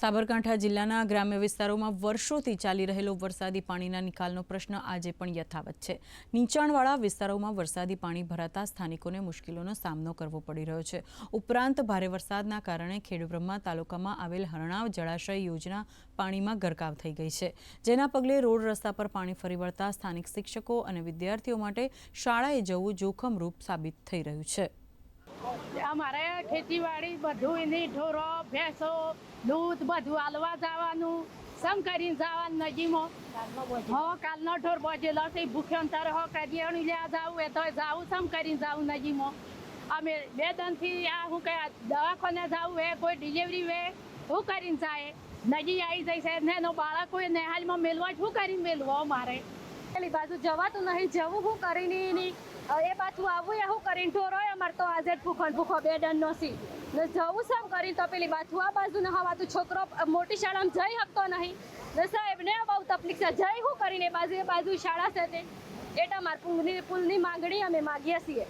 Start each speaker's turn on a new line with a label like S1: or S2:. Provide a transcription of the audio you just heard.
S1: સાબરકાંઠા જિલ્લાના ગ્રામ્ય વિસ્તારોમાં વર્ષોથી ચાલી રહેલો વરસાદી પાણીના નિકાલનો પ્રશ્ન આજે પણ યથાવત છે. નીચાણવાળા વિસ્તારોમાં વરસાદી પાણી ભરાતા સ્થાનિકોને મુશ્કેલીનો સામનો કરવો પડી રહ્યો છે. ઉપરાંત ભારે વરસાદના કારણે ખેડબ્રહ્મા તાલુકામાં આવેલ હરણાવ જળાશય યોજના પાણીમાં ગરકાવ થઈ ગઈ છે. જેના પગલે રોડ રસ્તા પર પાણી ફરી વળતા સ્થાનિક શિક્ષકો અને વિદ્યાર્થીઓ માટે શાળાએ જવું જોખમરૂપ સાબિત થઈ રહ્યું છે.
S2: અમારે ખેતીવાડી બધું એની ઢોરો ભેંસો દૂધ બધું હાલવા જવાનું સમ કરીને જવાનું નજીમાં હો કાલનો ઢોર બોજેલો છે ભૂખ્યો તારે હો કરિયાણું લ્યા જાવું એ તો જાવું સમ કરીને જાવું નજીમાં અમે બે દનથી આ હું કે દવાખાને જાવું હે કોઈ ડિલિવરી વે શું કરીને જાય. નજી આવી જાય છે ને એનો બાળક હોય ને હાલમાં મેલવા શું કરીને મેલવો મારે
S3: પેલી બાજુ જવાતું નહીં જવું હું કરીને એની એ બાજુ આવવું એ હું કરીને ઢોરો અમારે તો આજે ભૂખો ને ભૂખો બે ડન નો સી ને જવું સમ કરીને તો પેલી બાજુ આ બાજુ ને હવા તો છોકરો મોટી શાળામાં જઈ શકતો નહીં. ને સાહેબ ને બહુ તકલીફ છે. જઈ હું કરીને બાજુ, એ બાજુ શાળા છે તે. એટલે મારા પુલની પુલની માંગણી અમે માગીએ છીએ.